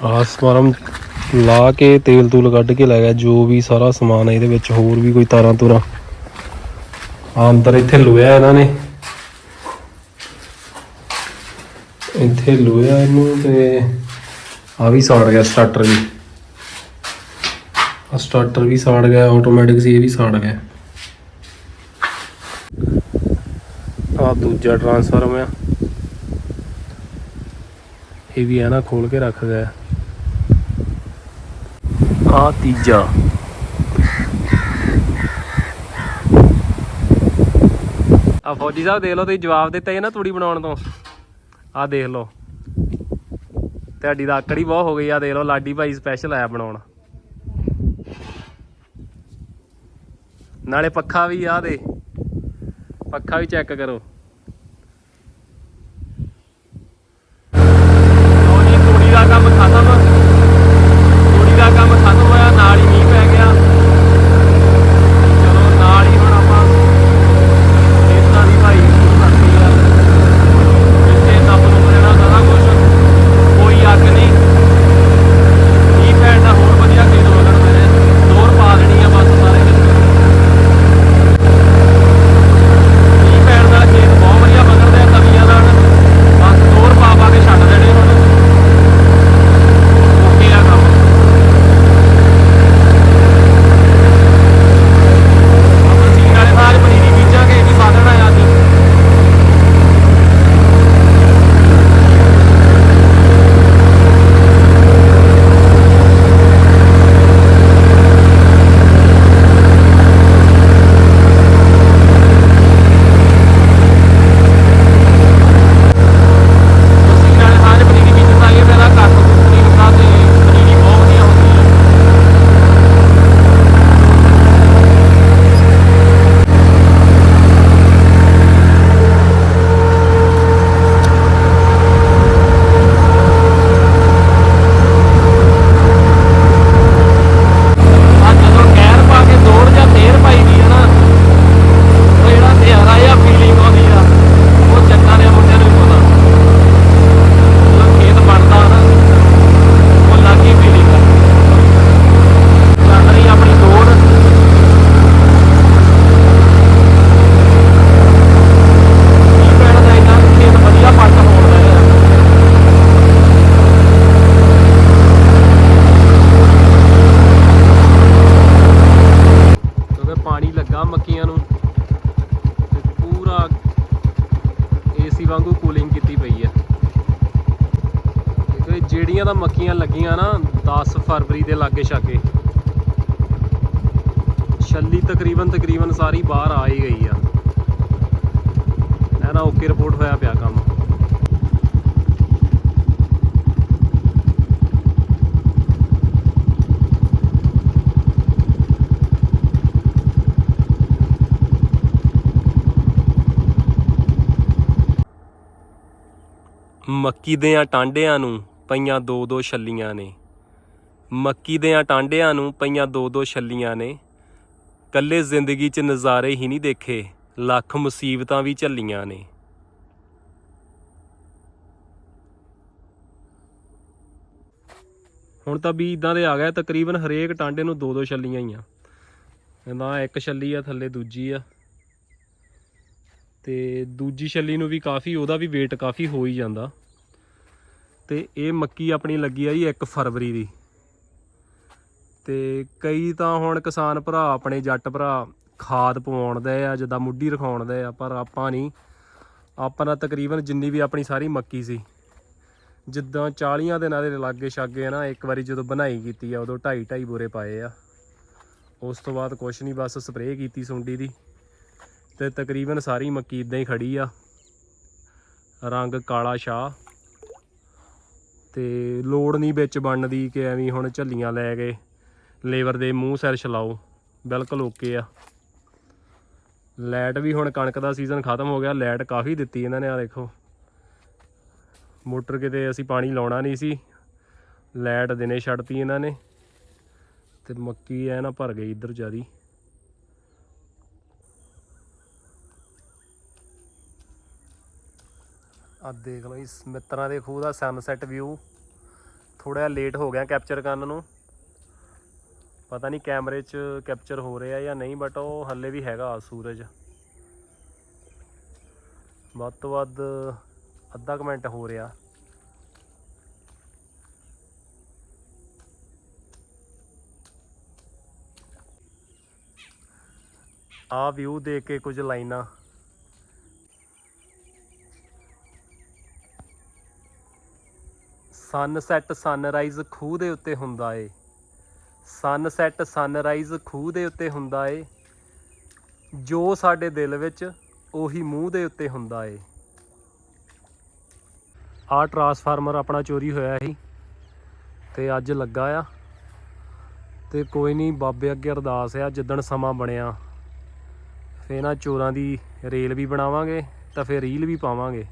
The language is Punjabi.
ਟਰਾਂਸਫਾਰਮ ਲਾ ਕੇ ਤੇਲ ਤੂਲ ਕੱਢ ਕੇ ਲੈ ਗਿਆ, ਜੋ ਵੀ ਸਾਰਾ ਸਮਾਨ ਹੈ ਇਹਦੇ ਵਿੱਚ, ਹੋਰ ਵੀ ਕੋਈ ਤਾਰਾਂ ਤੂਰਾਂ। ਆ ਅੰਦਰ ਇੱਥੇ ਲੋਇਆ ਇਹਨਾਂ ਨੇ। ਇੱਥੇ ਲੋਇਆ ਇਹਨੂੰ ਤੇ ਆ ਵੀ ਸਾੜ ਗਿਆ ਸਟਾਰਟਰ ਵੀ। ਆ ਸਟਾਰਟਰ ਵੀ ਸਾੜ ਗਿਆ ਆਟੋਮੈਟਿਕ ਸੀ, ਇਹ ਵੀ ਸਾੜ ਗਿਆ। ਆ ਦੂਜਾ ਟਰਾਂਸਫਾਰਮ ਆ। ਇਹ ਵੀ ਹੈ ਨਾ ਖੋਲ ਕੇ ਰੱਖ ਗਿਆ। ਆ ਤੀਜਾ। ਆ ਫੌਜੀ ਸਾਹਿਬ ਦੇਖ ਲਓ, ਤੁਸੀਂ ਜਵਾਬ ਦਿੱਤਾ ਇਹ ਨਾ ਤੂੜੀ ਬਣਾਉਣ ਤੋਂ। ਆ ਦੇਖ ਲਓ। ਤੁਹਾਡੀ ਤਾਂ ਆਕੜੀ ਬਹੁਤ ਹੋ ਗਈ ਆ, ਦੇਖ ਲਓ, ਲਾਡੀ ਭਾਈ ਸਪੈਸ਼ਲ ਆਇਆ ਬਣਾਉਣ। ਨਾਲੇ ਪੱਖਾ ਵੀ ਆ ਦੇ। ਪੱਖਾ ਵੀ ਚੈੱਕ ਕਰੋ। ਕਿਉਂਕਿ ਤਾਂ ਮੱਕੀਆਂ ਲੱਗੀਆਂ ਨਾ 10 ਫਰਵਰੀ ਦੇ ਲਾਗੇ ਛਾਗੇ। ਛੱਲੀ ਤਕਰੀਬਨ ਤਕਰੀਬਨ ਸਾਰੀ ਬਾਹਰ ਆ ਹੀ ਗਈ ਆ। ਇਹ ਓਕੇ ਰਿਪੋਰਟ ਹੋਇਆ ਪਿਆ ਕੰਮ। ਮੱਕੀ ਦੇਆਂ ਟਾਂਡਿਆਂ ਨੂੰ ਪਈਆਂ ਦੋ ਦੋ ਛੱਲੀਆਂ ਨੇ। ਮੱਕੀ ਦੇਆਂ ਟਾਂਡਿਆਂ ਨੂੰ ਪਈਆਂ ਦੋ ਦੋ ਛੱਲੀਆਂ ਨੇ। ਕੱਲੇ ਜ਼ਿੰਦਗੀ 'ਚ ਨਜ਼ਾਰੇ ਹੀ ਨਹੀਂ ਦੇਖੇ, ਲੱਖ ਮੁਸੀਬਤਾਂ ਵੀ ਝੱਲੀਆਂ ਨੇ। ਹੁਣ ਤਾਂ ਵੀ ਇਦਾਂ ਦੇ ਆ ਗਏ, ਤਕਰੀਬਨ ਹਰੇਕ ਟਾਂਡੇ ਨੂੰ ਦੋ ਦੋ ਛੱਲੀਆਂ ਹੀ ਆ। ਕਹਿੰਦਾ ਇੱਕ ਛੱਲੀ ਆ, ਥੱਲੇ ਦੂਜੀ ਆ। ਤੇ ਦੂਜੀ ਛੱਲੀ ਨੂੰ ਵੀ ਕਾਫੀ, ਉਹਦਾ ਵੀ weight ਕਾਫੀ ਹੋ ਹੀ ਜਾਂਦਾ। ਤੇ ਇਹ ਮੱਕੀ ਆਪਣੀ ਲੱਗੀ ਆ ਜੀ 1 ਫਰਵਰੀ ਦੀ। ਤੇ ਕਈ ਤਾਂ ਹੁਣ ਕਿਸਾਨ ਭਰਾ ਆਪਣੇ ਜੱਟ ਭਰਾ ਖਾਦ ਪਵਾਉਣ ਦੇ ਆ, ਜਿੱਦਾਂ ਮੁੱਢੀ ਰਖਾਉਣ ਦੇ ਆ, ਪਰ ਆਪਾਂ ਨਹੀਂ। ਆਪਾਂ ਦਾ ਤਕਰੀਬਨ ਜਿੰਨੀ ਵੀ ਆਪਣੀ ਸਾਰੀ ਮੱਕੀ ਸੀ। ਜਿੱਦਾਂ 40 ਦਿਨਾਂ ਦੇ ਲਾਗੇ ਛਾਗੇ ਆ ਨਾ, ਇੱਕ ਵਾਰੀ ਜਦੋਂ ਬਣਾਈ ਕੀਤੀ ਆ, ਉਦੋਂ 2.5 2.5 ਬੋਰੇ ਪਾਏ ਆ। ਉਸ ਤੋਂ ਬਾਅਦ ਕੁਛ ਨਹੀਂ, ਬਸ ਸਪਰੇਅ ਕੀਤੀ ਸੁੰਡੀ ਦੀ। ਤੇ ਤਕਰੀਬਨ ਸਾਰੀ ਮੱਕੀ ਇਦਾਂ ਹੀ ਖੜੀ ਆ। ਰੰਗ ਕਾਲਾ ਸ਼ਾਹ। ਤੇ ਲੋੜ ਨਹੀਂ ਵਿੱਚ ਬਣਦੀ ਕਿ ਐਵੇਂ ਹੁਣ ਝੱਲੀਆਂ ਲੈ ਕੇ ਲੇਬਰ ਦੇ ਮੂੰਹ ਸਿਰ ਛਲਾਓ। ਬਿਲਕੁਲ ਓਕੇ ਆ। ਲੈਟ ਵੀ ਹੁਣ ਕਣਕ ਦਾ ਸੀਜ਼ਨ ਖਤਮ ਹੋ ਗਿਆ। ਲੈਟ ਕਾਫੀ ਦਿੱਤੀ ਇਹਨਾਂ ਨੇ ਆ ਦੇਖੋ। ਮੋਟਰ ਕਿਤੇ ਅਸੀਂ ਪਾਣੀ ਲਾਉਣਾ ਨਹੀਂ ਸੀ। ਲੈਟ ਦਿਨੇ ਛੱਡਤੀ ਇਹਨਾਂ ਨੇ। ਤੇ ਮੱਕੀ ਐ ਨਾ ਭਰ ਗਈ ਇੱਧਰ ਜਿਆਦੀ। ਆ ਦੇਖ ਲਓ ਇਸ ਮਿੱਤਰਾਂ ਦੇ ਖੂਹ ਦਾ ਸਨਸੈਟ ਵਿਊ ਥੋੜਾ ਲੇਟ ਹੋ ਗਿਆ ਕੈਪਚਰ ਕਰਨ ਨੂੰ। ਪਤਾ ਨਹੀਂ ਕੈਮਰੇ 'ਚ ਕੈਪਚਰ ਹੋ ਰਿਹਾ ਜਾਂ ਨਹੀਂ ਬਟ ਉਹ ਹੱਲੇ ਵੀ ਹੈਗਾ ਸੂਰਜ। ਵੱਧ ਤੋਂ ਵੱਧ ਅੱਧਾ ਕੁ ਮਿੰਟ ਹੋ ਰਿਹਾ। ਆ ਵਿਊ ਦੇਖ ਕੇ ਕੁਝ ਲਾਈਨਾਂ। ਸਨਸੈਟ ਸਨਰਾਈਜ਼ ਖੂਹ ਦੇ ਉੱਤੇ ਹੁੰਦਾ ਏ। ਸਨਸੈਟ ਸਨਰਾਈਜ਼ ਖੂਹ ਦੇ ਉੱਤੇ ਹੁੰਦਾ ਏ। ਜੋ ਸਾਡੇ ਦਿਲ ਵਿੱਚ ਉਹੀ ਮੂੰਹ ਦੇ ਉੱਤੇ ਹੁੰਦਾ ਏ। ਆਹ ਟਰਾਂਸਫਾਰਮਰ ਆਪਣਾ ਚੋਰੀ ਹੋਇਆ ਸੀ ਤੇ ਅੱਜ ਲੱਗਾ ਆ। ਤੇ ਕੋਈ ਨਹੀਂ, ਬਾਬੇ ਅੱਗੇ ਅਰਦਾਸ ਆ, ਜਿੱਦਣ ਸਮਾਂ ਬਣਿਆ ਫੇ ਇਹਨਾਂ ਚੋਰਾਂ ਦੀ ਰੇਲ ਵੀ ਬਣਾਵਾਂਗੇ ਤਾਂ ਫੇ ਰੀਲ ਵੀ ਪਾਵਾਂਗੇ।